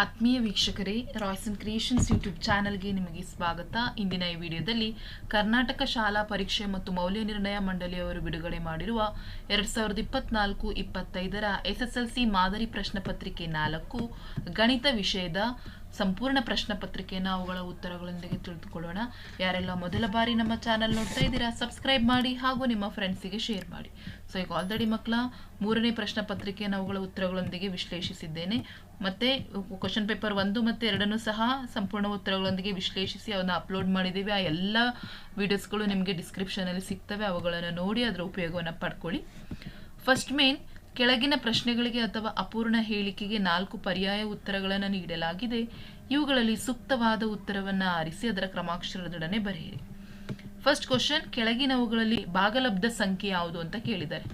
ಆತ್ಮೀಯ ವೀಕ್ಷಕರೇ Royson creations YouTube ಚಾನೆಲ್ಗೆ ನಿಮಗೆ ಸ್ವಾಗತ. ಇಂದಿನ ಈ ವಿಡಿಯೋದಲ್ಲಿ ಕರ್ನಾಟಕ ಶಾಲಾ ಪರೀಕ್ಷೆ ಮತ್ತು ಮೌಲ್ಯ ನಿರ್ಣಯ ಮಂಡಳಿಯವರು ಬಿಡುಗಡೆ ಮಾಡಿರುವ ಎರಡು ಸಾವಿರದ ಇಪ್ಪತ್ನಾಲ್ಕು ಇಪ್ಪತ್ತೈದರ ಎಸ್ಎಸ್ಎಲ್ಸಿ ಮಾದರಿ ಪ್ರಶ್ನೆ ಪತ್ರಿಕೆ ನಾಲ್ಕು ಗಣಿತ ವಿಷಯದ ಸಂಪೂರ್ಣ ಪ್ರಶ್ನೆ ಪತ್ರಿಕೆಯನ್ನು ಅವುಗಳ ಉತ್ತರಗಳೊಂದಿಗೆ ತಿಳಿದುಕೊಳ್ಳೋಣ. ಯಾರೆಲ್ಲ ಮೊದಲ ಬಾರಿ ನಮ್ಮ ಚಾನಲ್ ನೋಡ್ತಾ ಇದ್ದೀರಾ, ಸಬ್ಸ್ಕ್ರೈಬ್ ಮಾಡಿ ಹಾಗೂ ನಿಮ್ಮ ಫ್ರೆಂಡ್ಸಿಗೆ ಶೇರ್ ಮಾಡಿ. ಸೊ ಈಗ ಆಲ್ರೆಡಿ ಮಕ್ಕಳ ಮೂರನೇ ಪ್ರಶ್ನೆ ಪತ್ರಿಕೆಯನ್ನು ಅವುಗಳ ಉತ್ತರಗಳೊಂದಿಗೆ ವಿಶ್ಲೇಷಿಸಿದ್ದೇನೆ. ಮತ್ತೆ ಕ್ವಶನ್ ಪೇಪರ್ ಒಂದು ಮತ್ತು ಎರಡನ್ನು ಸಹ ಸಂಪೂರ್ಣ ಉತ್ತರಗಳೊಂದಿಗೆ ವಿಶ್ಲೇಷಿಸಿ ಅವನ್ನ ಅಪ್ಲೋಡ್ ಮಾಡಿದ್ದೀವಿ. ಆ ಎಲ್ಲ ವಿಡಿಯೋಸ್ಗಳು ನಿಮಗೆ ಡಿಸ್ಕ್ರಿಪ್ಷನಲ್ಲಿ ಸಿಗ್ತವೆ. ಅವುಗಳನ್ನು ನೋಡಿ ಅದರ ಉಪಯೋಗವನ್ನು ಪಡ್ಕೊಳ್ಳಿ. ಫಸ್ಟ್ ಮೇನ್ ಕೆಳಗಿನ ಪ್ರಶ್ನೆಗಳಿಗೆ ಅಥವಾ ಅಪೂರ್ಣ ಹೇಳಿಕೆಗೆ ನಾಲ್ಕು ಪರ್ಯಾಯ ಉತ್ತರಗಳನ್ನು ನೀಡಲಾಗಿದೆ. ಇವುಗಳಲ್ಲಿ ಸೂಕ್ತವಾದ ಉತ್ತರವನ್ನು ಆರಿಸಿ ಅದರ ಕ್ರಮಾಕ್ಷರದೊಡನೆ ಬರೆಯಿರಿ. ಫಸ್ಟ್ ಕ್ವಶನ್ ಕೆಳಗಿನವುಗಳಲ್ಲಿ ಭಾಗಲಬ್ಧ ಸಂಖ್ಯೆ ಯಾವುದು ಅಂತ ಕೇಳಿದ್ದಾರೆ.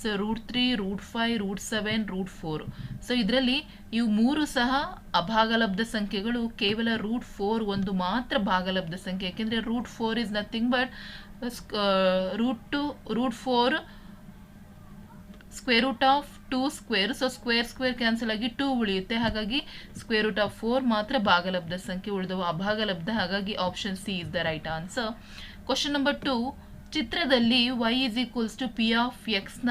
So root three root five root seven root four so ಇದರಲ್ಲಿ ಇವು ಮೂರು ಸಹ ಅಭಾಗಲಬ್ಧ ಸಂಖ್ಯೆಗಳು. ಕೇವಲ ರೂಟ್ ಫೋರ್ ಒಂದು ಮಾತ್ರ ಭಾಗಲಬ್ಧ ಸಂಖ್ಯೆ. ಯಾಕೆಂದರೆ root four is nothing but root two root four square root of two square so square square cancel ಆಗಿ ಟೂ ಉಳಿಯುತ್ತೆ. ಹಾಗಾಗಿ ಸ್ಕ್ವೇರ್ ರೂಟ್ ಆಫ್ ಫೋರ್ ಮಾತ್ರ ಭಾಗಲಬ್ಧ ಸಂಖ್ಯೆ ಉಳಿದವು. ಅಭಾಗಲಬ್ಧ ಹಾಗಾಗಿ option C is the right answer question number two ಚಿತ್ರದಲ್ಲಿ Y is equals to P of ಎಕ್ಸ್ನ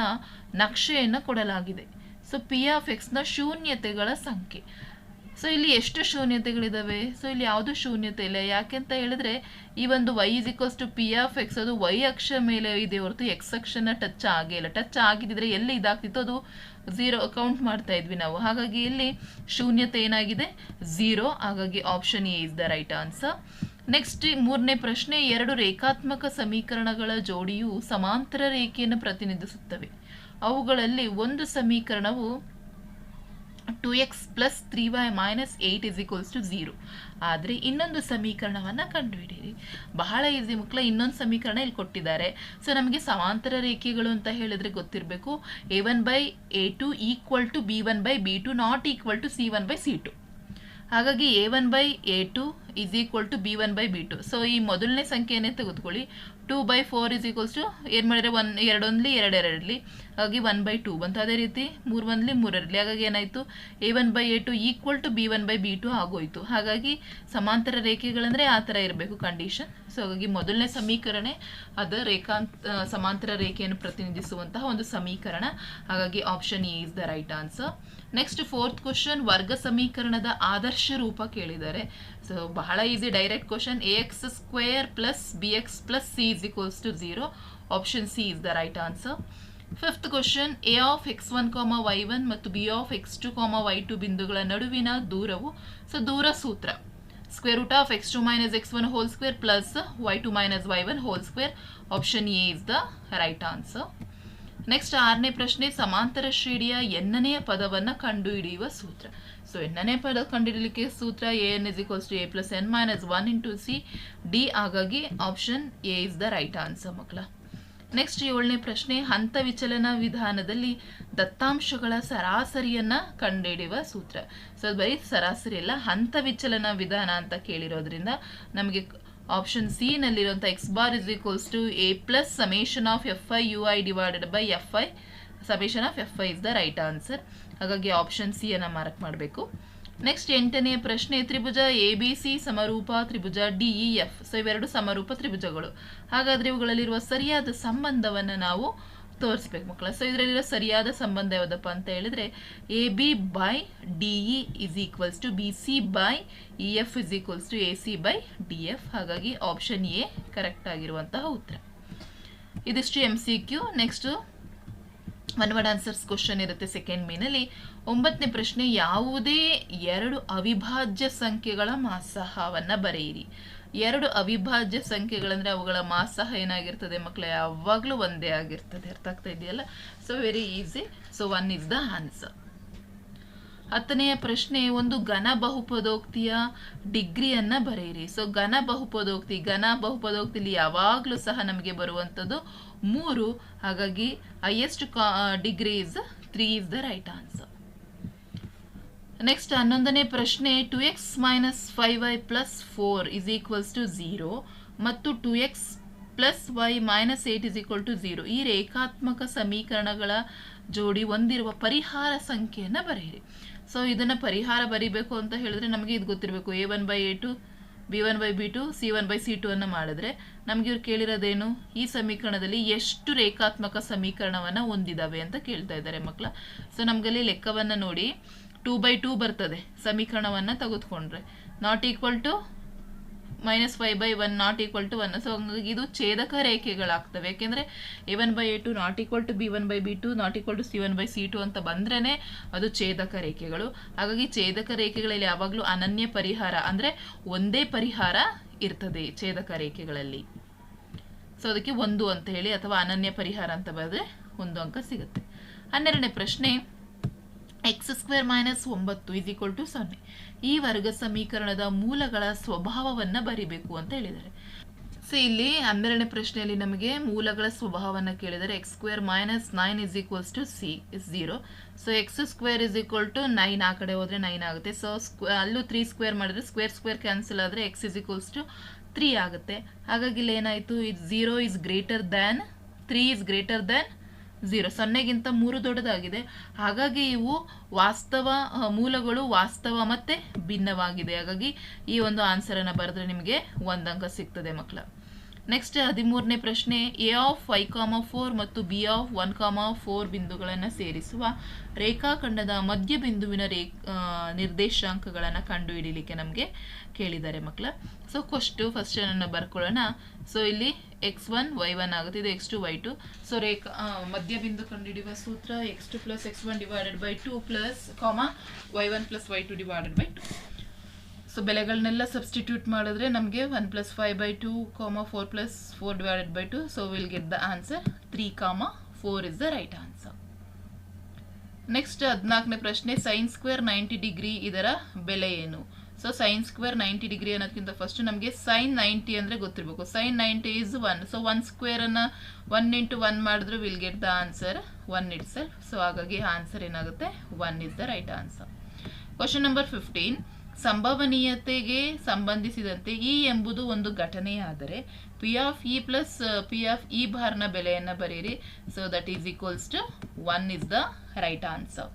ನಕ್ಷೆಯನ್ನು ಕೊಡಲಾಗಿದೆ. ಸೊ ಪಿ ಆಫ್ ಎಕ್ಸ್ನ ಶೂನ್ಯತೆಗಳ ಸಂಖ್ಯೆ. ಸೊ ಇಲ್ಲಿ ಎಷ್ಟು ಶೂನ್ಯತೆಗಳಿದ್ದಾವೆ ಸೊ ಇಲ್ಲಿ ಯಾವುದು ಶೂನ್ಯತೆ ಇಲ್ಲ? ಯಾಕೆ ಅಂತ ಹೇಳಿದ್ರೆ, ಈ ಒಂದು Y is equals to P of X ಅದು ವೈ ಅಕ್ಷ ಮೇಲೆ ಇದೆ ಹೊರತು ಎಕ್ಸ್ ಅಕ್ಷನ ಟಚ್ ಆಗೇ ಇಲ್ಲ. ಟಚ್ ಆಗಿದ್ದಿದ್ರೆ ಎಲ್ಲಿ ಇದಾಗ್ತಿತ್ತು? ಅದು ಝೀರೋ ಕೌಂಟ್ ಮಾಡ್ತಾ ಇದ್ವಿ ನಾವು. ಹಾಗಾಗಿ ಇಲ್ಲಿ ಶೂನ್ಯತೆ ಏನಾಗಿದೆ? ಝೀರೋ ಹಾಗಾಗಿ option A is the right answer next ಮೂರನೇ ಪ್ರಶ್ನೆ, ಎರಡು ರೇಖಾತ್ಮಕ ಸಮೀಕರಣಗಳ ಜೋಡಿಯು ಸಮಾಂತರ ರೇಖೆಯನ್ನು ಪ್ರತಿನಿಧಿಸುತ್ತವೆ. ಅವುಗಳಲ್ಲಿ ಒಂದು ಸಮೀಕರಣವು two X plus three Y minus eight is equals to zero ಆದರೆ ಇನ್ನೊಂದು ಸಮೀಕರಣವನ್ನು ಕಂಡುಹಿಡಿಯಿರಿ. ಬಹಳ ಈಸಿ ಮಕ್ಕಳ, ಇನ್ನೊಂದು ಸಮೀಕರಣ ಇಲ್ಲಿ ಕೊಟ್ಟಿದ್ದಾರೆ. ಸೊ ನಮಗೆ ಸಮಾಂತರ ರೇಖೆಗಳು ಅಂತ ಹೇಳಿದ್ರೆ ಗೊತ್ತಿರಬೇಕು. A one by A two equal to B one by B two not equal to C one by C two ಹಾಗಾಗಿ A one by A two is equal to B one by B two so ಈ ಮೊದಲನೇ ಸಂಖ್ಯೆಯನ್ನೇ ತೆಗೆದುಕೊಳ್ಳಿ. Two by four is equals to ಏನು ಮಾಡಿದರೆ one ಎರಡೊಂದ್ಲಿ ಎರಡೆರಡಲಿ ಹಾಗಾಗಿ one by two ಬಂತು. ಅದೇ ರೀತಿ ಮೂರು ಒಂದ್ಲಿ ಮೂರರಲ್ಲಿ ಹಾಗಾಗಿ ಏನಾಯಿತು? A one by A two equal to B one by B two ಆಗೋಯ್ತು. ಹಾಗಾಗಿ ಸಮಾಂತರ ರೇಖೆಗಳಂದರೆ ಆ ಥರ ಇರಬೇಕು ಕಂಡೀಷನ್ ಸೊ ಹಾಗಾಗಿ ಮೊದಲನೇ ಸಮೀಕರಣ ಅದು ರೇಖಾಂತ ಸಮಾಂತರ ರೇಖೆಯನ್ನು ಪ್ರತಿನಿಧಿಸುವಂತಹ ಒಂದು ಸಮೀಕರಣ. ಹಾಗಾಗಿ option A is the right answer next fourth question ವರ್ಗ ಸಮೀಕರಣದ ಆದರ್ಶ ರೂಪ ಕೇಳಿದ್ದಾರೆ. ಸೊ ಬಹಳ easy direct question A X square plus B X plus C is equals to zero option C is the right answer fifth question A of X one comma Y one ಮತ್ತು B of X two comma Y two ಬಿಂದುಗಳ ನಡುವಿನ ದೂರವು so ದೂರ ಸೂತ್ರ. Square root of X two minus X one whole square plus Y two minus Y one whole square option A is the right answer next ಆರನೇ ಪ್ರಶ್ನೆ, ಸಮಾಂತರ ಶ್ರೇಣಿಯ ಎನ್ನನೆಯ ಪದವನ್ನು ಕಂಡುಹಿಡಿಯುವ ಸೂತ್ರ. ಸೊ ಎನ್ನನೇ ಪದ ಕಂಡುಹಿಡಲಿಕ್ಕೆ ಸೂತ್ರ A N is equals to A plus N minus one into C D ಹಾಗಾಗಿ option A is the right answer ಮಕ್ಕಳ. ನೆಕ್ಸ್ಟ್ ಏಳನೇ ಪ್ರಶ್ನೆ, ಹಂತ ವಿಚಲನ ವಿಧಾನದಲ್ಲಿ ದತ್ತಾಂಶಗಳ ಸರಾಸರಿಯನ್ನ ಕಂಡುಹಿಡಿಯುವ ಸೂತ್ರ. ಸೊ ಬರೀ ಸರಾಸರಿ ಅಲ್ಲ, ಹಂತ ವಿಚಲನ ವಿಧಾನ ಅಂತ ಕೇಳಿರೋದ್ರಿಂದ ನಮಗೆ option C ನಲ್ಲಿರುವಂಥ X bar is equals to A plus summation of F I U I divided by F I summation of F I is the right answer ಹಾಗಾಗಿ ಆಪ್ಷನ್ ಸಿ ಅನ್ನು ಮಾರ್ಕ್ ಮಾಡಬೇಕು. ನೆಕ್ಸ್ಟ್ ಎಂಟನೇ ಪ್ರಶ್ನೆ, ತ್ರಿಭುಜ A B C ಸಮರೂಪ, ತ್ರಿಭುಜ D E F so ಇವೆರಡು ಸಮರೂಪ ತ್ರಿಭುಜಗಳು. ಹಾಗಾದರೆ ಇವುಗಳಲ್ಲಿರುವ ಸರಿಯಾದ ಸಂಬಂಧವನ್ನು ನಾವು ತೋರಿಸ್ಬೇಕು ಮಕ್ಕಳ. ಸೊ ಇದರಲ್ಲಿರೋ ಸರಿಯಾದ ಸಂಬಂಧ ಯಾವುದಪ್ಪ ಅಂತ ಹೇಳಿದ್ರೆ A B by D E is equals to B C by E F is equals to A C by D F ಹಾಗಾಗಿ ಆಪ್ಷನ್ ಎ ಕರೆಕ್ಟ್ ಆಗಿರುವಂತಹ ಉತ್ತರ. ಇದಿಷ್ಟು M C Q next one word answers question ಇರುತ್ತೆ second ಮೇನಲ್ಲಿ ಒಂಬತ್ತನೇ ಪ್ರಶ್ನೆ, ಯಾವುದೇ ಎರಡು ಅವಿಭಾಜ್ಯ ಸಂಖ್ಯೆಗಳ ಮಾಸಹವನ್ನು ಬರೆಯಿರಿ. ಎರಡು ಅವಿಭಾಜ್ಯ ಸಂಖ್ಯೆಗಳಂದರೆ ಅವುಗಳ ಮಾಸಹ ಏನಾಗಿರ್ತದೆ ಮಕ್ಕಳು ಯಾವಾಗಲೂ ಒಂದೇ ಆಗಿರ್ತದೆ. ಅರ್ಥ ಆಗ್ತಾ ಇದೆಯಲ್ಲ? So very easy so one is the answer ಹತ್ತನೆಯ ಪ್ರಶ್ನೆ, ಒಂದು ಘನ ಬಹುಪದೋಕ್ತಿಯ ಡಿಗ್ರಿಯನ್ನು ಬರೆಯಿರಿ. ಸೊ ಘನ ಬಹುಪದೋಕ್ತಿ, ಘನ ಬಹುಪದೋಕ್ತಿಲಿ ಯಾವಾಗಲೂ ಸಹ ನಮಗೆ ಬರುವಂಥದ್ದು ಮೂರು. ಹಾಗಾಗಿ highest degree is three is the right answer next ಹನ್ನೊಂದನೇ ಪ್ರಶ್ನೆ two X minus five Y plus four is equals to zero ಮತ್ತು two X plus Y minus eight is equal to zero ಈ ರೇಖಾತ್ಮಕ ಸಮೀಕರಣಗಳ ಜೋಡಿ ಹೊಂದಿರುವ ಪರಿಹಾರ ಸಂಖ್ಯೆಯನ್ನು ಬರೆಯಿರಿ. ಸೊ ಇದನ್ನು ಪರಿಹಾರ ಬರಿಬೇಕು ಅಂತ ಹೇಳಿದ್ರೆ ನಮಗೆ ಇದು ಗೊತ್ತಿರಬೇಕು. A one by A two B one by B two C one by C two ಅನ್ನು ಮಾಡಿದ್ರೆ ನಮಗೆ ಇವ್ರು ಕೇಳಿರೋದೇನು? ಈ ಸಮೀಕರಣದಲ್ಲಿ ಎಷ್ಟು ರೇಖಾತ್ಮಕ ಸಮೀಕರಣವನ್ನು ಹೊಂದಿದ್ದಾವೆ ಅಂತ ಕೇಳ್ತಾ ಇದ್ದಾರೆ ಮಕ್ಕಳ ಸೊ ನಮಗಲ್ಲಿ ಲೆಕ್ಕವನ್ನು ನೋಡಿ. ಟೂ ಬೈ ಟೂ ಬರ್ತದೆ ಸಮೀಕರಣವನ್ನು ತೆಗೆದುಕೊಂಡ್ರೆ. Not equal to minus five by one not equal to one so ಹಂಗಾಗಿ ಇದು ಛೇದಕ ರೇಖೆಗಳಾಗ್ತವೆ. ಯಾಕೆಂದರೆ A one by A two not equal to B one by B two not equal to C one by C two ಅಂತ ಬಂದ್ರೇ ಅದು ಛೇದಕ ರೇಖೆಗಳು. ಹಾಗಾಗಿ ಛೇದಕ ರೇಖೆಗಳಲ್ಲಿ ಯಾವಾಗಲೂ ಅನನ್ಯ ಪರಿಹಾರ ಅಂದರೆ ಒಂದೇ ಪರಿಹಾರ ಇರ್ತದೆ ಛೇದಕ ರೇಖೆಗಳಲ್ಲಿ. ಸೊ ಅದಕ್ಕೆ ಒಂದು ಅಂತ ಹೇಳಿ ಅಥವಾ ಅನನ್ಯ ಪರಿಹಾರ ಅಂತ ಬರೆದ್ರೆ ಒಂದು ಅಂಕ ಸಿಗುತ್ತೆ. ಹನ್ನೆರಡನೇ ಪ್ರಶ್ನೆ. ಎಕ್ಸ್ ಸ್ಕ್ವೇರ್ ಮೈನಸ್ ಒಂಬತ್ತು ಇಸ್ ಈಕ್ವಲ್ ಟು ಸೊನ್ನೆ. ಈ ವರ್ಗ ಸಮೀಕರಣದ ಮೂಲಗಳ ಸ್ವಭಾವವನ್ನು ಬರಿಬೇಕು ಅಂತ ಹೇಳಿದ್ದಾರೆ. ಸೊ ಇಲ್ಲಿ ಹನ್ನೆರಡನೇ ಪ್ರಶ್ನೆಯಲ್ಲಿ ನಮಗೆ ಮೂಲಗಳ ಸ್ವಭಾವವನ್ನು ಕೇಳಿದರೆ X square minus nine is equals to C is zero so X square is equal to nine ಆ ಕಡೆ ಹೋದರೆ ನೈನ್ ಆಗುತ್ತೆ. ಸೊ ಸ್ಕ್ವ ಅಲ್ಲೂ ತ್ರೀ ಸ್ಕ್ವೇರ್ ಮಾಡಿದ್ರೆ ಸ್ಕ್ವೇರ್ ಸ್ಕ್ವೇರ್ ಕ್ಯಾನ್ಸಲ್ ಆದರೆ X is equals to three ಆಗುತ್ತೆ. ಹಾಗಾಗಿ ಇಲ್ಲಿ ಏನಾಯಿತು? ಇದು zero is greater than three is greater than zero. ಸೊನ್ನೆಗಿಂತ ಮೂರು ದೊಡ್ಡದಾಗಿದೆ. ಹಾಗಾಗಿ ಇವು ವಾಸ್ತವ ಮೂಲಗಳು ವಾಸ್ತವ ಮತ್ತೆ ಭಿನ್ನವಾಗಿದೆ. ಹಾಗಾಗಿ ಈ ಒಂದು ಆನ್ಸರನ್ನು ಬರೆದ್ರೆ ನಿಮಗೆ ಒಂದು ಅಂಕ ಸಿಗ್ತದೆ ಮಕ್ಕಳ ನೆಕ್ಸ್ಟ್ ಹದಿಮೂರನೇ ಪ್ರಶ್ನೆ A of five comma four ಮತ್ತು B of one comma four ಬಿಂದುಗಳನ್ನು ಸೇರಿಸುವ ರೇಖಾಖಂಡದ ಮಧ್ಯ ಬಿಂದುವಿನ ರೇ ನಿರ್ದೇಶಾಂಕಗಳನ್ನು ಕಂಡುಹಿಡಿಯಲಿಕ್ಕೆ ನಮಗೆ ಕೇಳಿದ್ದಾರೆ ಮಕ್ಕಳ ಸೊ ಫಸ್ಟು ಫಸ್ಟ್ ಅನ್ನು ಬರ್ಕೊಳ್ಳೋಣ. ಸೊ ಇಲ್ಲಿ ಎಕ್ಸ್ ಒನ್ ವೈ ಒನ್ ಆಗುತ್ತೆ. ಇದು X two Y two so ರೇಖಾ ಮಧ್ಯ ಬಿಂದು ಕಂಡುಹಿಡಿಯುವ ಸೂತ್ರ X two plus X one divided by two plus comma Y one plus Y two divided by two so ಬೆಲೆಗಳನ್ನೆಲ್ಲ substitute ಮಾಡಿದ್ರೆ ನಮಗೆ one plus five by two comma four plus four divided by two so will get the answer three comma four is the right answer next ಹದಿನಾಲ್ಕನೇ ಪ್ರಶ್ನೆ sine square ninety degree ಇದರ ಬೆಲೆ ಏನು? So sine square ninety degree ಅನ್ನೋದಕ್ಕಿಂತ first ನಮಗೆ sine ninety ಅಂದರೆ ಗೊತ್ತಿರಬೇಕು. Sine ninety is one so one ಸ್ಕ್ವೇರನ್ನು one into one ಮಾಡಿದ್ರೆ will get the answer one it sir so ಹಾಗಾಗಿ ಆನ್ಸರ್ ಏನಾಗುತ್ತೆ? One is the right answer question number fifteen ಸಂಭವನೀಯತೆಗೆ ಸಂಬಂಧಿಸಿದಂತೆ E ಎಂಬುದು ಒಂದು ಘಟನೆಯಾದರೆ P of E plus P of E ಬಾರ್ನ ಬೆಲೆಯನ್ನು ಬರೆಯಿರಿ so that is equals to one is the right answer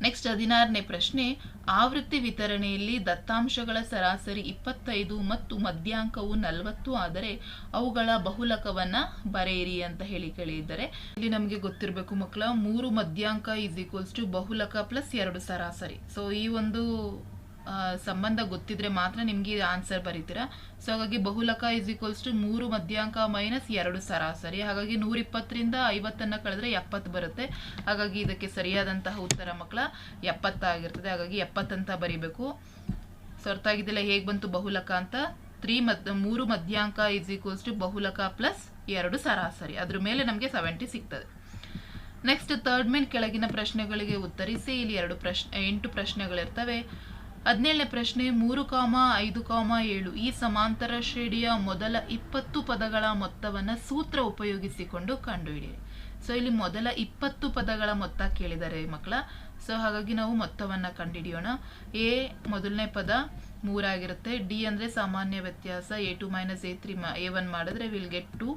next ಹದಿನಾರನೇ ಪ್ರಶ್ನೆ, ಆವೃತ್ತಿ ವಿತರಣೆಯಲ್ಲಿ ದತ್ತಾಂಶಗಳ ಸರಾಸರಿ ಇಪ್ಪತ್ತೈದು ಮತ್ತು ಮಧ್ಯಾಂಕವು ನಲವತ್ತು ಆದರೆ ಅವುಗಳ ಬಹುಲಕವನ್ನ ಬರೆಯಿರಿ ಅಂತ ಹೇಳಿ ಕೇಳಿದ್ದಾರೆ. ಇಲ್ಲಿ ನಮಗೆ ಗೊತ್ತಿರಬೇಕು ಮಕ್ಕಳ, ಮೂರು ಮಧ್ಯಾಂಕ ಇಸ್ ಈಕ್ವಲ್ಸ್ ಟು ಬಹುಲಕ ಪ್ಲಸ್ ಎರಡು ಸರಾಸರಿ. ಸೊ ಈ ಒಂದು ಸಂಬಂಧ ಗೊತ್ತಿದ್ರೆ ಮಾತ್ರ ನಿಮಗೆ ಆನ್ಸರ್ ಬರೀತೀರಾ. ಸೊ ಹಾಗಾಗಿ ಬಹುಲಕ ಇಸ್ ಈಕ್ವಲ್ಸ್ ಟು ಮೂರು ಮಧ್ಯಾಂಕ ಮೈನಸ್ ಎರಡು ಸರಾಸರಿ. ಹಾಗಾಗಿ ನೂರ ಇಪ್ಪತ್ತರಿಂದ ಐವತ್ತನ್ನು ಕಳೆದ್ರೆ ಎಪ್ಪತ್ತು ಬರುತ್ತೆ. ಹಾಗಾಗಿ ಇದಕ್ಕೆ ಸರಿಯಾದಂತಹ ಉತ್ತರ ಮಕ್ಕಳ ಎಪ್ಪತ್ತಾಗಿರ್ತದೆ. ಹಾಗಾಗಿ ಎಪ್ಪತ್ತಂತ ಬರೀಬೇಕು. ಸೊ ಅರ್ಥ ಆಗಿದ್ದಿಲ್ಲ ಹೇಗೆ ಬಂತು ಬಹುಲಕ ಅಂತ? ತ್ರೀ ಮದ್, ಮೂರು ಮಧ್ಯಾಂಕ ಇಸ್ ಈಕ್ವಲ್ಸ್ ಟು ಬಹುಲಕ ಪ್ಲಸ್ ಎರಡು ಸರಾಸರಿ. ಅದ್ರ ಮೇಲೆ ನಮಗೆ ಸೆವೆಂಟಿ ಸಿಗ್ತದೆ. ನೆಕ್ಸ್ಟ್ ಥರ್ಡ್ ಮೇನ್ ಕೆಳಗಿನ ಪ್ರಶ್ನೆಗಳಿಗೆ ಉತ್ತರಿಸಿ. ಇಲ್ಲಿ ಎರಡು ಪ್ರಶ್ನೆ, ಎಂಟು ಪ್ರಶ್ನೆಗಳಿರ್ತವೆ. ಹದಿನೇಳನೇ ಪ್ರಶ್ನೆ, ಮೂರು ಕಾಮ, ಐದು ಕಾಮ, ಏಳು. ಈ ಸಮಾಂತರ ಶ್ರೇಣಿಯ ಮೊದಲ ಇಪ್ಪತ್ತು ಪದಗಳ ಮೊತ್ತವನ್ನು ಸೂತ್ರ ಉಪಯೋಗಿಸಿಕೊಂಡು ಕಂಡುಹಿಡಿಯಿರಿ. ಸೊ ಇಲ್ಲಿ ಮೊದಲ ಇಪ್ಪತ್ತು ಪದಗಳ ಮೊತ್ತ ಕೇಳಿದ್ದಾರೆ ಮಕ್ಕಳ ಸೊ ಹಾಗಾಗಿ ನಾವು ಮೊತ್ತವನ್ನು ಕಂಡುಹಿಡಿಯೋಣ ಎ ಮೊದಲನೇ ಪದ ಮೂರಾಗಿರುತ್ತೆ. ಡಿ ಅಂದರೆ ಸಾಮಾನ್ಯ ವ್ಯತ್ಯಾಸ. A two minus A three A one ಮಾಡಿದ್ರೆ ವಿಲ್ ಗೆಟ್ ಟು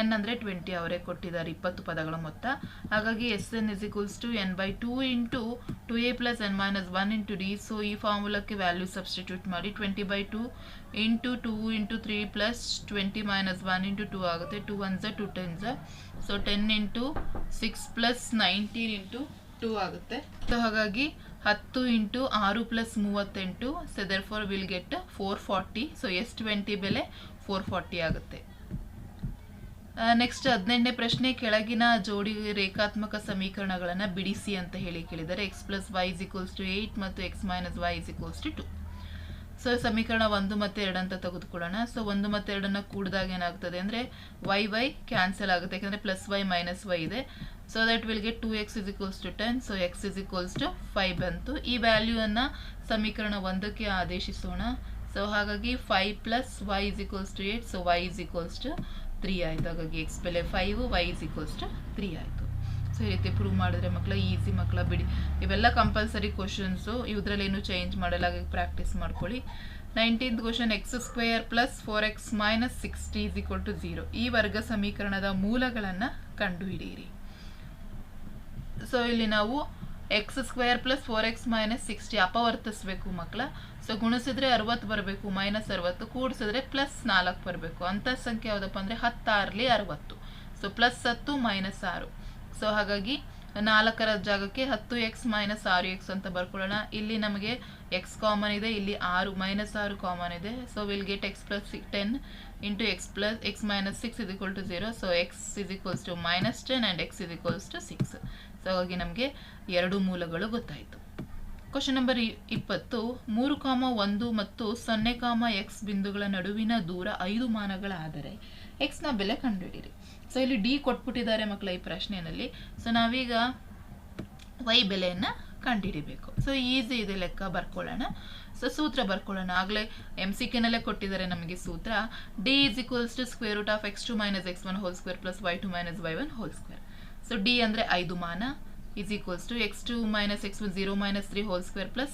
ಎನ್ ಅಂದರೆ ಟ್ವೆಂಟಿ ಅವರೇ ಕೊಟ್ಟಿದ್ದಾರೆ ಇಪ್ಪತ್ತು ಪದಗಳ ಮೊತ್ತ. ಹಾಗಾಗಿ S N is equals to N by two into two A plus N minus one into D so ಈ ಫಾರ್ಮುಲಾಕ್ಕೆ ವ್ಯಾಲ್ಯೂ ಸಬ್ಸ್ಟಿಟ್ಯೂಟ್ ಮಾಡಿ twenty by two into two into three plus twenty minus one into two ಆಗುತ್ತೆ. Two one ಝ two ten ಝ so ten into six plus nineteen into two ಆಗುತ್ತೆ. So ಹಾಗಾಗಿ ಹತ್ತು into ಆರು plus ಮೂವತ್ತೆಂಟು so four will get four forty so S twenty ಬೆಲೆ four forty ಆಗುತ್ತೆ. Next ಹದಿನೆಂಟನೇ ಪ್ರಶ್ನೆ, ಕೆಳಗಿನ ಜೋಡಿ ರೇಖಾತ್ಮಕ ಸಮೀಕರಣಗಳನ್ನು ಬಿಡಿಸಿ ಅಂತ ಹೇಳಿ ಕೇಳಿದ್ದಾರೆ. X plus Y is equals to eight ಮತ್ತು X minus Y is equals to two so ಸಮೀಕರಣ ಒಂದು ಮತ್ತು ಎರಡು ಅಂತ ತೆಗೆದುಕೊಳ್ಳೋಣ. ಸೊ ಒಂದು ಮತ್ತು ಎರಡನ್ನ ಕೂಡಿದಾಗ ಏನಾಗ್ತದೆ ಅಂದರೆ ವೈ ವೈ ಕ್ಯಾನ್ಸಲ್ ಆಗುತ್ತೆ. ಯಾಕಂದರೆ ಪ್ಲಸ್ ವೈ ಮೈನಸ್ ವೈ ಇದೆ. So that will get two X is equals to ten so X is equals to five ಬಂತು. ಈ ವ್ಯಾಲ್ಯೂವನ್ನು ಸಮೀಕರಣ ಒಂದಕ್ಕೆ ಆದೇಶಿಸೋಣ. ಸೊ ಹಾಗಾಗಿ five plus Y is equals to eight so Y is equals to three ಆಯಿತು. ಹಾಗಾಗಿ ಎಕ್ಸ್ ಬೆಲೆ five Y is equals to three ಆಯಿತು. ಸೊ ಈ ರೀತಿ ಪ್ರೂವ್ ಮಾಡಿದ್ರೆ ಮಕ್ಕಳ ಈಸಿ ಮಕ್ಕಳ ಬಿಡಿ. ಇವೆಲ್ಲ ಕಂಪಲ್ಸರಿ ಕ್ವಶನ್ಸು ಇದ್ರಲ್ಲೇನು ಚೇಂಜ್ ಮಾಡಲ್ಲ, ಹಾಗಾಗಿ ಪ್ರಾಕ್ಟೀಸ್ ಮಾಡ್ಕೊಳ್ಳಿ. Nineteenth question X square plus four X minus sixty is equal to zero ಈ ವರ್ಗ ಸಮೀಕರಣದ ಮೂಲಗಳನ್ನು ಕಂಡುಹಿಡಿಯಿರಿ. ಸೊ ಇಲ್ಲಿ ನಾವು X square plus four X minus sixty ಅಪವರ್ತಿಸ್ಬೇಕು ಮಕ್ಕಳ ಸೊ ಗುಣಿಸಿದ್ರೆ ಅರವತ್ತು ಬರಬೇಕು ಮೈನಸ್ ಅರವತ್ತು, ಕೂಡಿಸಿದ್ರೆ ಪ್ಲಸ್ ನಾಲ್ಕು ಬರಬೇಕು. ಅಂತ ಸಂಖ್ಯೆ ಯಾವುದಪ್ಪ ಅಂದರೆ ಹತ್ತಾರಲಿ ಅರವತ್ತು. ಸೊ ಪ್ಲಸ್ ಹತ್ತು ಮೈನಸ್ ಆರು. ಸೊ ಹಾಗಾಗಿ ನಾಲ್ಕರ ಜಾಗಕ್ಕೆ ಹತ್ತು ಎಕ್ಸ್ ಮೈನಸ್ ಆರು ಎಕ್ಸ್ ಅಂತ ಬರ್ಕೊಳ್ಳೋಣ. ಇಲ್ಲಿ ನಮಗೆ ಎಕ್ಸ್ ಕಾಮನ್ ಇದೆ, ಇಲ್ಲಿ ಆರು ಮೈನಸ್ ಆರು ಕಾಮನ್ ಇದೆ. So will get X plus ten into X plus X minus six is to zero so X is to minus ten and X is to six so ಹಾಗಾಗಿ ನಮಗೆ ಎರಡು ಮೂಲಗಳು ಗೊತ್ತಾಯಿತು. ಕ್ವಶನ್ ನಂಬರ್ ಇಪ್ಪತ್ತು, ಮೂರು ಕಾಮ ಒಂದು ಮತ್ತು ಸೊನ್ನೆ ಕಾಮ ಎಕ್ಸ್ ಬಿಂದುಗಳ ನಡುವಿನ ದೂರ ಐದು ಮಾನಗಳಾದರೆ ಎಕ್ಸ್ನ ಬೆಲೆ ಕಂಡುಹಿಡಿಯಿರಿ. ಸೊ ಇಲ್ಲಿ ಡಿ ಕೊಟ್ಬಿಟ್ಟಿದ್ದಾರೆ ಮಕ್ಕಳ ಈ ಪ್ರಶ್ನೆಯಲ್ಲಿ. ಸೊ ನಾವೀಗ ವೈ ಬೆಲೆಯನ್ನು ಕಂಡುಹಿಡಿಬೇಕು. ಸೊ ಈಸಿ ಇದೆ ಲೆಕ್ಕ ಬರ್ಕೊಳ್ಳೋಣ. ಸೊ ಸೂತ್ರ ಬರ್ಕೊಳ್ಳೋಣ. ಆಗಲೇ ಎಂ ಸಿ ಕೆನಲ್ಲೇ ಕೊಟ್ಟಿದ್ದಾರೆ ನಮಗೆ ಸೂತ್ರ. D is equals to square root of X two minus X one whole square plus Y two minus Y one whole square so D ಅಂದರೆ ಐದು ಮಾನ, is equals to x2 minus x1 0 minus 3 whole square plus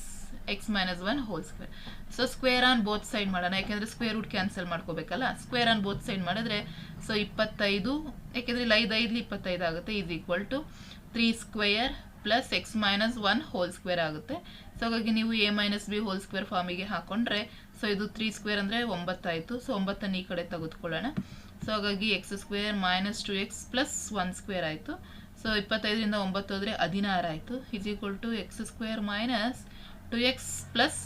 x minus 1 whole square. So square on both side ಮಾಡೋಣ, ಯಾಕೆಂದರೆ square root cancel ಮಾಡ್ಕೋಬೇಕಲ್ಲ square on both side ಮಾಡಿದ್ರೆ so ಇಪ್ಪತ್ತೈದು, ಯಾಕೆಂದರೆ ಇಲ್ಲಿ ಐದು ಐದು ಇಪ್ಪತ್ತೈದು ಆಗುತ್ತೆ is equal to three square plus X minus one whole square ಆಗುತ್ತೆ. ಸೊ ಹಾಗಾಗಿ ನೀವು A minus B whole square ಫಾರ್ಮಿಗೆ ಹಾಕೊಂಡ್ರೆ ಸೊ ಇದು ತ್ರೀ ಸ್ಕ್ವೇರ್ ಅಂದರೆ ಒಂಬತ್ತಾಯಿತು. ಸೊ ಒಂಬತ್ತನ್ನು ಈ ಕಡೆ ತೆಗೆದುಕೊಳ್ಳೋಣ. ಸೊ ಹಾಗಾಗಿ X square minus two X plus one square ಆಯಿತು. ಸೊ ಇಪ್ಪತ್ತೈದರಿಂದ ಒಂಬತ್ತು ಹೋದರೆ ಹದಿನಾರು ಆಯಿತು. Is equal to X square minus two X plus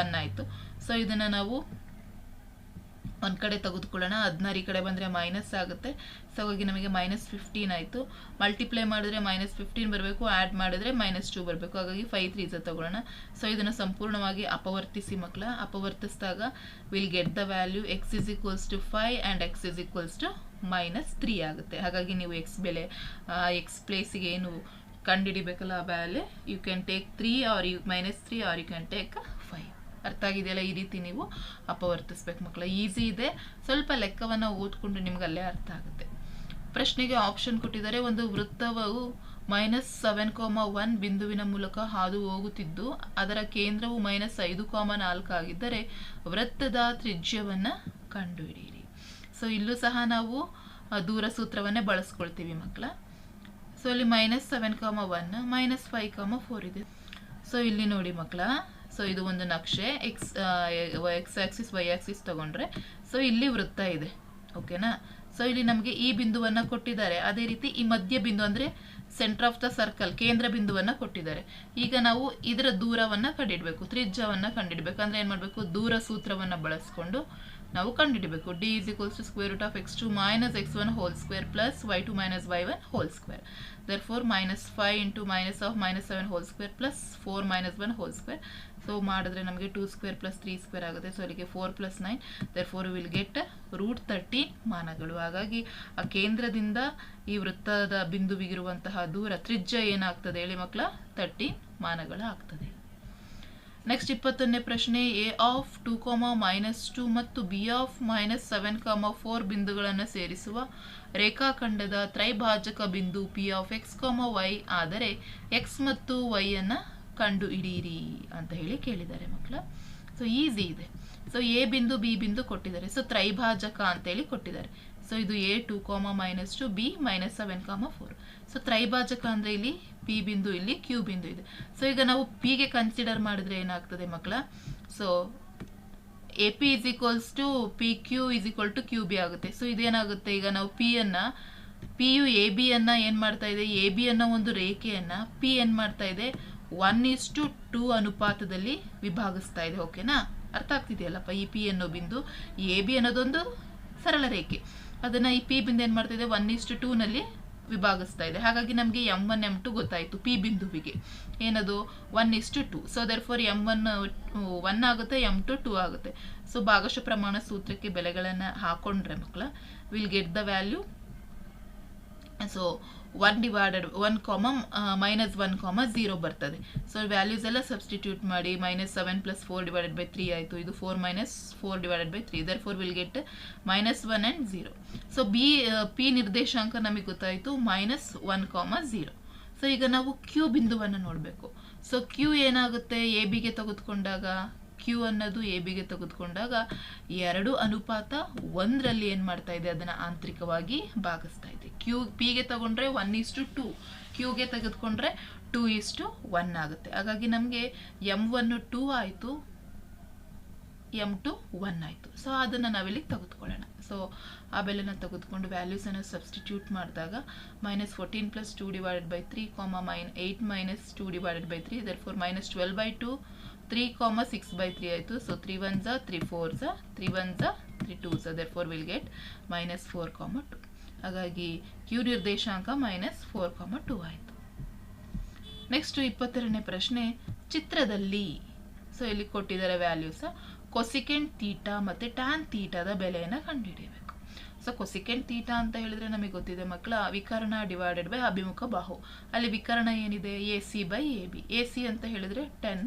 one ಆಯಿತು. ಸೊ ಇದನ್ನು ನಾವು ಒಂದು ಕಡೆ ತೆಗೆದುಕೊಳ್ಳೋಣ. ಹದಿನಾರು ಈ ಕಡೆ ಬಂದರೆ ಮೈನಸ್ ಆಗುತ್ತೆ. ಸೊ ಹಾಗಾಗಿ ನಮಗೆ ಮೈನಸ್ ಫಿಫ್ಟೀನ್ ಆಯಿತು. ಮಲ್ಟಿಪ್ಲೈ ಮಾಡಿದ್ರೆ ಮೈನಸ್ ಫಿಫ್ಟೀನ್ ಬರಬೇಕು ಆ್ಯಡ್ ಮಾಡಿದ್ರೆ ಮೈನಸ್ ಟು ಬರಬೇಕು. ಹಾಗಾಗಿ ಫೈವ್ ತ್ರೀಸ್ ತಗೊಳ್ಳೋಣ ಸೊ ಇದನ್ನು ಸಂಪೂರ್ಣವಾಗಿ ಅಪವರ್ತಿಸಿ ಮಕ್ಕಳ. ಅಪವರ್ತಿಸಿದಾಗ will get the value x is equals to five and x is equals to minus three ಆಗುತ್ತೆ. ಹಾಗಾಗಿ ನೀವು ಎಕ್ಸ್ ಬೆಲೆ ಎಕ್ಸ್ ಪ್ಲೇಸಿಗೆ ಏನು ಕಂಡುಹಿಡಿಬೇಕಲ್ಲ ಆ value you can take three or you minus three or you can take ಅರ್ಥ ಆಗಿದೆಯಲ್ಲ ಈ ರೀತಿ ನೀವು ಅಪವರ್ತಿಸ್ಬೇಕು ಮಕ್ಕಳ. ಈಸಿ ಇದೆ. ಸ್ವಲ್ಪ ಲೆಕ್ಕವನ್ನು ಓದ್ಕೊಂಡು ನಿಮ್ಗೆ ಅಲ್ಲೇ ಅರ್ಥ ಆಗುತ್ತೆ. ಪ್ರಶ್ನೆಗೆ ಆಪ್ಷನ್ ಕೊಟ್ಟಿದ್ದಾರೆ. ಒಂದು ವೃತ್ತವು ಮೈನಸ್ ಸೆವೆನ್ ಕಾಮ ಒನ್ ಬಿಂದುವಿನ ಮೂಲಕ ಹಾದು ಹೋಗುತ್ತಿದ್ದು, ಅದರ ಕೇಂದ್ರವು ಮೈನಸ್ ಐದು ಕಾಮ ನಾಲ್ಕು ಆಗಿದ್ದರೆ ವೃತ್ತದ ತ್ರಿಜ್ಯವನ್ನು ಕಂಡುಹಿಡಿಯಿರಿ. ಸೊ ಇಲ್ಲೂ ಸಹ ನಾವು ದೂರ ಸೂತ್ರವನ್ನೇ ಬಳಸ್ಕೊಳ್ತೀವಿ ಮಕ್ಕಳ. ಸೊ ಇಲ್ಲಿ minus seven comma one minus five comma four ಇದೆ. ಸೊ ಇಲ್ಲಿ ನೋಡಿ ಮಕ್ಕಳ. ಸೊ ಇದು ಒಂದು ನಕ್ಷೆ. X x axis y axis ತಗೊಂಡ್ರೆ. ಸೊ ಇಲ್ಲಿ ವೃತ್ತ ಇದೆ. ಓಕೆನಾ ಸೊ ಇಲ್ಲಿ ನಮಗೆ ಈ ಬಿಂದುವನ್ನು ಕೊಟ್ಟಿದ್ದಾರೆ. ಅದೇ ರೀತಿ ಈ ಮಧ್ಯ ಬಿಂದು ಅಂದರೆ ಸೆಂಟರ್ ಆಫ್ ದ ಸರ್ಕಲ್ ಕೇಂದ್ರ ಬಿಂದುವನ್ನು ಕೊಟ್ಟಿದ್ದಾರೆ. ಈಗ ನಾವು ಇದರ ದೂರವನ್ನು ಕಂಡಿಡಬೇಕು. ತ್ರಿಜ್ಯವನ್ನು ಕಂಡಿಡಬೇಕು. ಅಂದರೆ ಏನು ಮಾಡಬೇಕು? ದೂರ ಸೂತ್ರವನ್ನು ಬಳಸ್ಕೊಂಡು ನಾವು ಕಂಡುಹಿಡಬೇಕು D is equals to square root of x two minus x one whole square plus y two minus y one whole square therefore minus five into minus of minus seven whole square plus four minus one whole square so ಮಾಡಿದ್ರೆ ನಮಗೆ two square plus three square ಆಗುತ್ತೆ. So ಅಲ್ಲಿಗೆ four plus nine therefore will get root thirteen ಮಾನಗಳು. ಹಾಗಾಗಿ, ಆ ಕೇಂದ್ರದಿಂದ ಈ ವೃತ್ತದ ಬಿಂದುವಿಗಿರುವಂತಹ ದೂರ ತ್ರಿಜ್ಯ ಏನಾಗ್ತದೆ ಹೇಳಿ ಮಕ್ಕಳ? ತರ್ಟೀನ್ ಮಾನಗಳು ಆಗ್ತದೆ. ನೆಕ್ಸ್ಟ್ ಇಪ್ಪತ್ತೊಂದನೇ ಪ್ರಶ್ನೆ A of two comma minus two ಮತ್ತು B of minus seven comma four ಬಿಂದುಗಳನ್ನು ಸೇರಿಸುವ ರೇಖಾಖಂಡದ ತ್ರೈಭಾಜಕ ಬಿಂದು P of x comma y ಆದರೆ ಎಕ್ಸ್ ಮತ್ತು ವೈ ಅನ್ನು ಕಂಡು ಹಿಡಿಯಿರಿ ಅಂತ ಹೇಳಿ ಕೇಳಿದ್ದಾರೆ ಮಕ್ಕಳ. ಸೊ ಈಸಿ ಇದೆ. ಸೊ ಎ ಬಿಂದು ಬಿ ಬಿಂದು ಕೊಟ್ಟಿದ್ದಾರೆ. ಸೊ ತ್ರೈಭಾಜಕ ಅಂತೇಳಿ ಕೊಟ್ಟಿದ್ದಾರೆ. ಸೊ ಇದು A two comma minus two B minus seven comma four so ತ್ರೈಭಾಜಕ ಅಂದರೆ ಇಲ್ಲಿ ಪಿ ಬಿಂದು, ಇಲ್ಲಿ ಕ್ಯೂ ಬಿಂದು ಇದೆ. ಸೊ ಈಗ ನಾವು ಪಿಗೆ ಕನ್ಸಿಡರ್ ಮಾಡಿದ್ರೆ ಏನಾಗ್ತದೆ ಮಕ್ಕಳ? So A P is equals to P Q is equal to Q B ಆಗುತ್ತೆ. ಸೊ ಇದೇನಾಗುತ್ತೆ? ಈಗ ನಾವು ಪಿ ಅನ್ನ ಪಿ ಯು ಎ ಬಿ ಅನ್ನ ಏನು ಮಾಡ್ತಾ ಇದೆ? ಎ ಬಿ ಅನ್ನೋ ಒಂದು ರೇಖೆಯನ್ನು ಪಿ ಏನು ಮಾಡ್ತಾ ಇದೆ? ಒನ್ ಇಸ್ ಟು ಟೂ ಅನುಪಾತದಲ್ಲಿ ವಿಭಾಗಿಸ್ತಾ ಇದೆ, ಓಕೆನಾ? ಅರ್ಥ ಆಗ್ತಿದೆಯಲ್ಲಪ್ಪ ಈ ಪಿ ಅನ್ನೋ ಬಿಂದು. ಎ, ಬಿ ಅನ್ನೋದೊಂದು ಸರಳ ರೇಖೆ. ಅದನ್ನು ಈ ಪಿ ಬಿಂದು ಏನು ಇದೆ? ಒನ್ ಇಸ್ ಟು ಟೂನಲ್ಲಿ ವಿಭಾಗಿಸ್ತಾ ಇದೆ. ಹಾಗಾಗಿ ನಮಗೆ ಎಂ ಒನ್, ಎಂ ಟು ಗೊತ್ತಾಯಿತು ಪಿ ಬಿಂದುವಿಗೆ. ಏನದು? One two. Two so therefore M one one ಆಗುತ್ತೆ, ಎಂ ಟು ಟೂ ಆಗುತ್ತೆ. ಸೊ ಭಾಗಶಃ ಪ್ರಮಾಣ ಸೂತ್ರಕ್ಕೆ ಬೆಲೆಗಳನ್ನು ಹಾಕೊಂಡ್ರೆ ಮಕ್ಕಳ will get the value so one divided one comma minus one comma zero ಬರ್ತದೆ. ಸೊ ವ್ಯಾಲ್ಯೂಸ್ ಎಲ್ಲ ಸಬ್ಸ್ಟಿಟ್ಯೂಟ್ ಮಾಡಿ minus seven plus four divided by three ಆಯಿತು. ಇದು four minus four divided by three therefore will get minus one and zero so B P ನಿರ್ದೇಶಾಂಕ ನಮಗೆ ಗೊತ್ತಾಯಿತು. Minus one comma zero so ಈಗ ನಾವು Q ಬಿಂದುವನ್ನು ನೋಡಬೇಕು. ಸೊ ಕ್ಯೂ ಏನಾಗುತ್ತೆ? ಎ ಬಿಗೆ ತೆಗೆದುಕೊಂಡಾಗ? ಕ್ಯೂ ಅನ್ನೋದು ಎ ಬಿಗೆ ತೆಗೆದುಕೊಂಡಾಗ ಎರಡು ಅನುಪಾತ ಒಂದರಲ್ಲಿ ಏನು ಮಾಡ್ತಾ ಇದೆ, ಅದನ್ನು ಆಂತರಿಕವಾಗಿ ಭಾಗಿಸ್ತಾ ಇದೆ. ಕ್ಯೂ ಪಿಗೆ ತಗೊಂಡ್ರೆ ಒನ್ ಈಸ್ ಟು ಟೂ ಕ್ಯೂಗೆ ತೆಗೆದುಕೊಂಡ್ರೆ ಟೂ ಇಸ್ಟು ಒನ್ ಆಗುತ್ತೆ. ಹಾಗಾಗಿ ನಮಗೆ ಎಂ ಒನ್ನು ಟೂ ಆಯಿತು ಎಂ ಟು ಒನ್ ಆಯಿತು. ಸೊ ಅದನ್ನು ನಾವಿಲ್ಲಿ ತೆಗೆದುಕೊಳ್ಳೋಣ. ಸೊ ಆ ಬೆಲೆನ ತೆಗೆದುಕೊಂಡು ವ್ಯಾಲ್ಯೂಸನ್ನು ಸಬ್ಸ್ಟಿಟ್ಯೂಟ್ ಮಾಡಿದಾಗ minus fourteen plus two divided by three comma minus eight minus two divided by three therefore minus twelve by two three comma six by three ಆಯಿತು. ಸೊ ತ್ರೀ ಒನ್ ಝ ತ್ರೀ ಫೋರ್ ಝ three one ಝ three two ಝ therefore will get minus four comma two ಹಾಗಾಗಿ Q ನಿರ್ದೇಶಾಂಕ minus four comma two ಆಯಿತು. Next ಇಪ್ಪತ್ತೆರಡನೇ ಪ್ರಶ್ನೆ, ಚಿತ್ರದಲ್ಲಿ. ಸೊ ಇಲ್ಲಿ ಕೊಟ್ಟಿದ್ದಾರೆ ವ್ಯಾಲ್ಯೂಸ್ ಕೊಸಿಕೆಂಟ್ ತೀಟಾ ಮತ್ತು ಟ್ಯಾನ್ ತೀಟಾದ ಬೆಲೆಯನ್ನು ಕಂಡುಹಿಡಿಯಬೇಕು. ಸೊ ಕೊಸಿಕೆಂಟ್ ತೀಟಾ ಅಂತ ಹೇಳಿದ್ರೆ ನಮಗೆ ಗೊತ್ತಿದೆ ಮಕ್ಕಳ, ವಿಕರ್ಣ ಡಿವೈಡೆಡ್ ಬೈ ಅಭಿಮುಖ ಬಾಹು. ಅಲ್ಲಿ ವಿಕರ್ಣ ಏನಿದೆ? A C by A B A C ಅಂತ ಹೇಳಿದ್ರೆ ಟೆನ್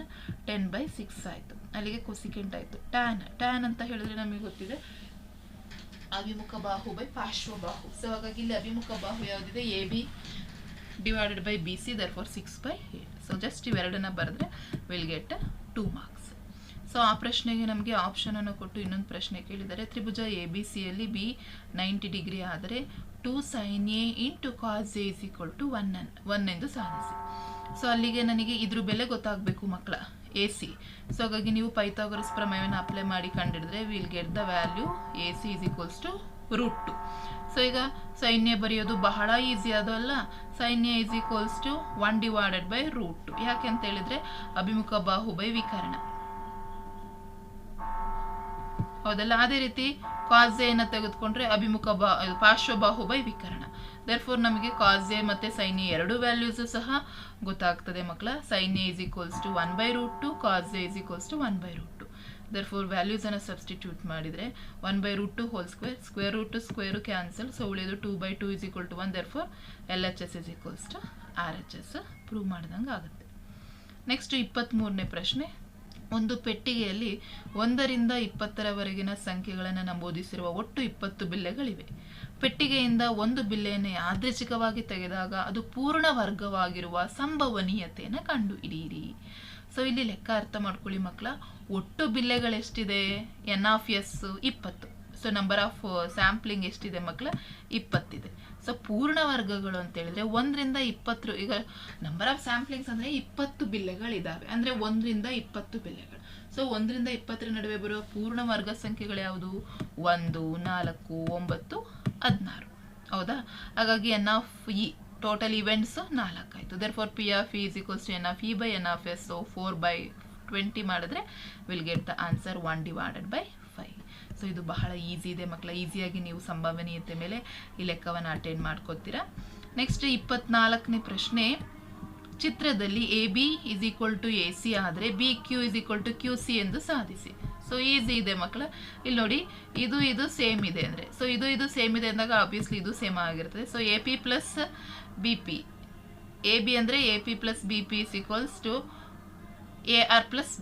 ಟೆನ್ ಬೈ ಸಿಕ್ಸ್ ಆಯಿತು. ಅಲ್ಲಿಗೆ ಕೊಸಿಕೆಂಟ್ ಆಯಿತು. ಟ್ಯಾನ್ ಟ್ಯಾನ್ ಅಂತ ಹೇಳಿದ್ರೆ ನಮಗೆ ಗೊತ್ತಿದೆ ಅಭಿಮುಖ ಬಾಹು ಬೈ ಪಾರ್ಶ್ವ ಬಾಹು. ಸೊ ಹಾಗಾಗಿ ಇಲ್ಲಿ ಅಭಿಮುಖ ಬಾಹು ಯಾವುದಿದೆ? A B divided by B C therefore six by eight so just ಇವೆರಡನ್ನ ಬರೆದ್ರೆ will get two marks so ಆ ಪ್ರಶ್ನೆಗೆ ನಮಗೆ ಆಪ್ಷನನ್ನು ಕೊಟ್ಟು ಇನ್ನೊಂದು ಪ್ರಶ್ನೆ ಕೇಳಿದ್ದಾರೆ. ತ್ರಿಭುಜ ಎ ಬಿ ಸಿಯಲ್ಲಿ ಬಿ ನೈಂಟಿ ಡಿಗ್ರಿ ಆದರೆ two sine A into cos A is equal to one on one ಎಂದು ಸಾಧಿಸಿ. ಸೊ ಅಲ್ಲಿಗೆ ನನಗೆ ಇದ್ರ ಬೆಲೆ ಗೊತ್ತಾಗಬೇಕು ಮಕ್ಕಳ ಎ ಸಿ ಸೊ ಹಾಗಾಗಿ ನೀವು ಪೈಥಾಗರಸ್ ಪ್ರಮೇಯವನ್ನು ಅಪ್ಲೈ ಮಾಡಿ ಕಂಡಿಡಿದ್ರೆ will get the value A C is equals to root two so ಈಗ ಸೈನ್ಯ ಬರೆಯೋದು ಬಹಳ ಈಸಿ ಅದಲ್ಲ sine A is equals to one divided by root two ಯಾಕೆ ಅಂತ ಹೇಳಿದ್ರೆ ಅಭಿಮುಖ ಬಾಹು ಬೈ ವಿಕರ್ಣ. ಹೌದಲ್ಲ? ಅದೇ ರೀತಿ ಕಾಜೆಯನ್ನು ತೆಗೆದುಕೊಂಡ್ರೆ ಅಭಿಮುಖ ಬಾ, ಪಾರ್ಶ್ವ ಬಾಹು ಬೈ ವಿಕರ್ಣ. ದರ್ಫೋರ್ ನಮಗೆ ಕಾಜೆ ಮತ್ತೆ ಸೈನ್ಯ ಎರಡು ವ್ಯಾಲ್ಯೂಸ್ ಸಹ ಗೊತ್ತಾಗ್ತದೆ ಮಕ್ಕಳ. Sine A is equals to one by root two cos A is equals to one by root two therefore ವ್ಯಾಲ್ಯೂಸನ್ನು substitute ಮಾಡಿದರೆ one by root two whole square square root two square cancel so ಉಳಿಯೋದು two by two is equal to one therefore L H S is equals to R H S prove ಮಾಡ್ದಂಗೆ ಆಗುತ್ತೆ next ಇಪ್ಪತ್ತ್ಮೂರನೇ ಪ್ರಶ್ನೆ. ಒಂದು ಪೆಟ್ಟಿಗೆಯಲ್ಲಿ ಒಂದರಿಂದ ಇಪ್ಪತ್ತರವರೆಗಿನ ಸಂಖ್ಯೆಗಳನ್ನು ನಮೂದಿಸಿರುವ ಒಟ್ಟು ಇಪ್ಪತ್ತು ಬಿಲ್ಲೆಗಳಿವೆ. ಪೆಟ್ಟಿಗೆಯಿಂದ ಒಂದು ಬಿಲ್ಲೆಯನ್ನು ಯಾದೃಚ್ಛಿಕವಾಗಿ ತೆಗೆದಾಗ ಅದು ಪೂರ್ಣ ವರ್ಗವಾಗಿರುವ ಸಂಭವನೀಯತೆಯನ್ನು ಕಂಡುಹಿಡಿಯಿರಿ. ಸೊ ಇಲ್ಲಿ ಲೆಕ್ಕ ಅರ್ಥ ಮಾಡ್ಕೊಳ್ಳಿ ಮಕ್ಕಳ. ಒಟ್ಟು ಬಿಲ್ಲೆಗಳೆಷ್ಟಿದೆ? ಎನ್ ಆಫ್ ಎಸ್ ಇಪ್ಪತ್ತು. ಸೊ ನಂಬರ್ ಆಫ್ ಸ್ಯಾಂಪ್ಲಿಂಗ್ ಎಷ್ಟಿದೆ ಮಕ್ಕಳ ಇಪ್ಪತ್ತಿದೆ. ಸೊ ಪೂರ್ಣ ವರ್ಗಗಳು ಅಂತ ಹೇಳಿದ್ರೆ ಒಂದರಿಂದ ಇಪ್ಪತ್ತು, ಈಗ ನಂಬರ್ ಆಫ್ ಸ್ಯಾಂಪ್ಲಿಂಗ್ಸ್ ಅಂದರೆ ಇಪ್ಪತ್ತು ಬಿಲ್ಲೆಗಳಿದ್ದಾವೆ ಅಂದರೆ ಒಂದರಿಂದ ಇಪ್ಪತ್ತು ಬಿಲ್ಲೆಗಳು. ಸೊ ಒಂದರಿಂದ ಇಪ್ಪತ್ತರ ನಡುವೆ ಬರುವ ಪೂರ್ಣ ವರ್ಗ ಸಂಖ್ಯೆಗಳು ಯಾವುದು? ಒಂದು, ನಾಲ್ಕು, ಒಂಬತ್ತು, ಹದಿನಾರು. ಹೌದಾ? ಹಾಗಾಗಿ N of E total events ನಾಲ್ಕಾಯಿತು. Therefore P of is equals to N of E by N of S so four by twenty ಮಾಡಿದ್ರೆ will get the answer one divided by so ಇದು ಬಹಳ ಈಸಿ ಇದೆ. ಮಕ್ಕಳ ಈಸಿಯಾಗಿ ನೀವು ಸಂಭವನೀಯತೆ ಮೇಲೆ ಈ ಲೆಕ್ಕವನ್ನು ಅಟೆಂಡ್ ಮಾಡ್ಕೋತೀರಾ? ನೆಕ್ಸ್ಟ್ ಇಪ್ಪತ್ನಾಲ್ಕನೇ ಪ್ರಶ್ನೆ, ಚಿತ್ರದಲ್ಲಿ A B is equal to A C ಆದರೆ B Q is equal to Q C ಎಂದು ಸಾಧಿಸಿ. ಸೊ ಈಸಿ ಇದೆ ಮಕ್ಕಳ ಇಲ್ಲಿ ನೋಡಿ, ಇದು ಇದು ಸೇಮ್ ಇದೆ ಅಂದರೆ. ಸೊ ಇದು ಇದು ಸೇಮ್ ಇದೆ ಅಂದಾಗ ಆಬ್ವಿಯಸ್ಲಿ ಇದು ಸೇಮ್ ಆಗಿರ್ತದೆ. So A P plus B P A B ಅಂದರೆ A P plus B P is equals to A R plus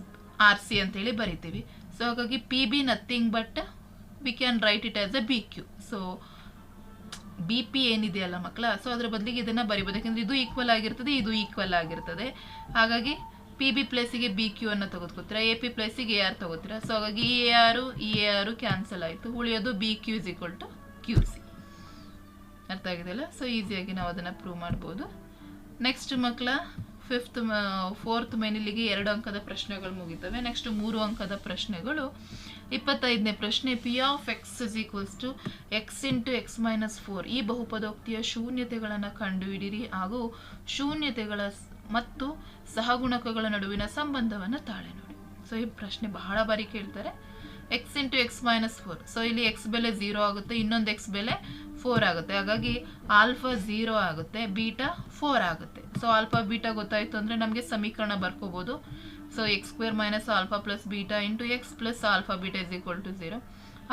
R C ಅಂತೇಳಿ ಬರಿತೀವಿ. ಸೊ ಹಾಗಾಗಿ P B nothing but we can write it as a B Q so B P ಏನಿದೆಯಲ್ಲ ಮಕ್ಕಳ? So ಅದರ ಬದಲಿಗೆ ಇದನ್ನು ಬರಿಬೋದು. ಯಾಕಂದರೆ ಇದು ಈಕ್ವಲ್ ಆಗಿರ್ತದೆ, ಇದು ಈಕ್ವಲ್ ಆಗಿರ್ತದೆ. ಹಾಗಾಗಿ ಪಿ ಬಿ ಪ್ಲೇಸಿಗೆ ಬಿ ಕ್ಯೂ ಅನ್ನು ತೆಗೆದುಕೊತೀರಾ? ಎ ಪಿ ಪ್ಲೇಸಿಗೆ ಎ ಆರ್ ತಗೋತೀರಾ? ಸೊ ಹಾಗಾಗಿ ಇ ಎ ಆರು ಇ ಎ ಆರು ಕ್ಯಾನ್ಸಲ್ ಆಯಿತು. ಉಳಿಯೋದು B Q is equal to Q C ಅರ್ಥ ಆಗಿದೆಯಲ್ಲ ಸೊ ಈಸಿಯಾಗಿ ನಾವು ಅದನ್ನು ಪ್ರೂವ್ ಮಾಡ್ಬೋದು. ನೆಕ್ಸ್ಟ್ ಮಕ್ಕಳ ಫಿಫ್ತ್ ಫೋರ್ತ್ ಮೇನಿಲಿಗೆ ಎರಡು ಅಂಕದ ಪ್ರಶ್ನೆಗಳು ಮುಗಿತವೆ. ನೆಕ್ಸ್ಟ್ ಮೂರು ಅಂಕದ ಪ್ರಶ್ನೆಗಳು. ಇಪ್ಪತ್ತೈದನೇ ಪ್ರಶ್ನೆ P of x is equals to x into x minus four ಈ ಬಹುಪದೋಕ್ತಿಯ ಶೂನ್ಯತೆಗಳನ್ನು ಕಂಡುಹಿಡಿಯಿರಿ ಹಾಗೂ ಶೂನ್ಯತೆಗಳ ಮತ್ತು ಸಹಗುಣಕಗಳ ನಡುವಿನ ಸಂಬಂಧವನ್ನು ತಾಳೆ ನೋಡಿ. ಸೊ ಈ ಪ್ರಶ್ನೆ ಬಹಳ ಬಾರಿ ಕೇಳ್ತಾರೆ. X into x minus four so ಇಲ್ಲಿ ಎಕ್ಸ್ ಬೆಲೆ ಝೀರೋ ಆಗುತ್ತೆ, ಇನ್ನೊಂದು ಎಕ್ಸ್ ಬೆಲೆ ಫೋರ್ ಆಗುತ್ತೆ. ಹಾಗಾಗಿ ಆಲ್ಫಾ ಝೀರೋ ಆಗುತ್ತೆ ಬೀಟಾ ಫೋರ್ ಆಗುತ್ತೆ. ಸೊ ಆಲ್ಫಾ ಬೀಟಾ ಗೊತ್ತಾಯಿತು ಅಂದರೆ ನಮಗೆ ಸಮೀಕರಣ ಬರ್ಕೋಬೋದು. So x square minus alpha plus beta into x plus alpha beta is equal to zero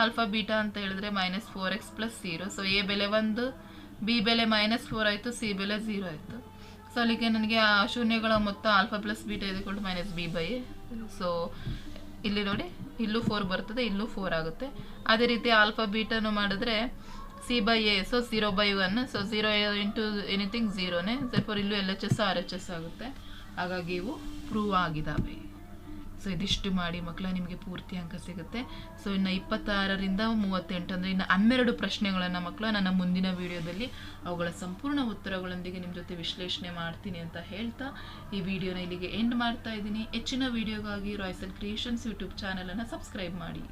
alpha beta ಅಂತ ಹೇಳಿದ್ರೆ minus four x plus zero so A ಬೆಲೆ ಒಂದು ಬಿ ಬೆಲೆ ಮೈನಸ್ ಫೋರ್ ಆಯಿತು ಸಿ ಬೆಲೆ ಝೀರೋ ಆಯಿತು. ಸೊ ಅಲ್ಲಿಗೆ ನನಗೆ ಆ ಶೂನ್ಯಗಳ ಮೊತ್ತ alpha plus beta to minus B by so ಇಲ್ಲಿ ನೋಡಿ, ಇಲ್ಲೂ ಫೋರ್ ಬರ್ತದೆ, ಇಲ್ಲೂ ಫೋರ್ ಆಗುತ್ತೆ. ಅದೇ ರೀತಿ ಆಲ್ಫಾ ಬೀಟನ್ನು ಮಾಡಿದ್ರೆ C by A so zero by one so zero into anything ಝೀರೋನೇ four ಇಲ್ಲೂ L H S R H S ಆಗುತ್ತೆ. ಹಾಗಾಗಿ ಇವು ಪ್ರೂವ್ ಆಗಿದ್ದಾವೆ ಸೊ ಇದಿಷ್ಟು ಮಾಡಿ ಮಕ್ಕಳ ನಿಮಗೆ ಪೂರ್ತಿ ಅಂಕ ಸಿಗುತ್ತೆ. ಸೊ ಇನ್ನು ಇಪ್ಪತ್ತಾರರಿಂದ ಮೂವತ್ತೆಂಟು ಅಂದರೆ ಇನ್ನು ಹನ್ನೆರಡು ಪ್ರಶ್ನೆಗಳನ್ನು ಮಕ್ಕಳ ನನ್ನ ಮುಂದಿನ ವಿಡಿಯೋದಲ್ಲಿ ಅವುಗಳ ಸಂಪೂರ್ಣ ಉತ್ತರಗಳೊಂದಿಗೆ ನಿಮ್ಮ ಜೊತೆ ವಿಶ್ಲೇಷಣೆ ಮಾಡ್ತೀನಿ ಅಂತ ಹೇಳ್ತಾ ಈ ವಿಡಿಯೋನ ಇಲ್ಲಿಗೆ ಎಂಡ್ ಮಾಡ್ತಾ ಇದ್ದೀನಿ. ಹೆಚ್ಚಿನ ವಿಡಿಯೋಗಾಗಿ ರಾಯ್ಸಲ್ ಕ್ರಿಯೇಷನ್ಸ್ ಯೂಟ್ಯೂಬ್ ಚಾನಲನ್ನು ಸಬ್ಸ್ಕ್ರೈಬ್ ಮಾಡಿ.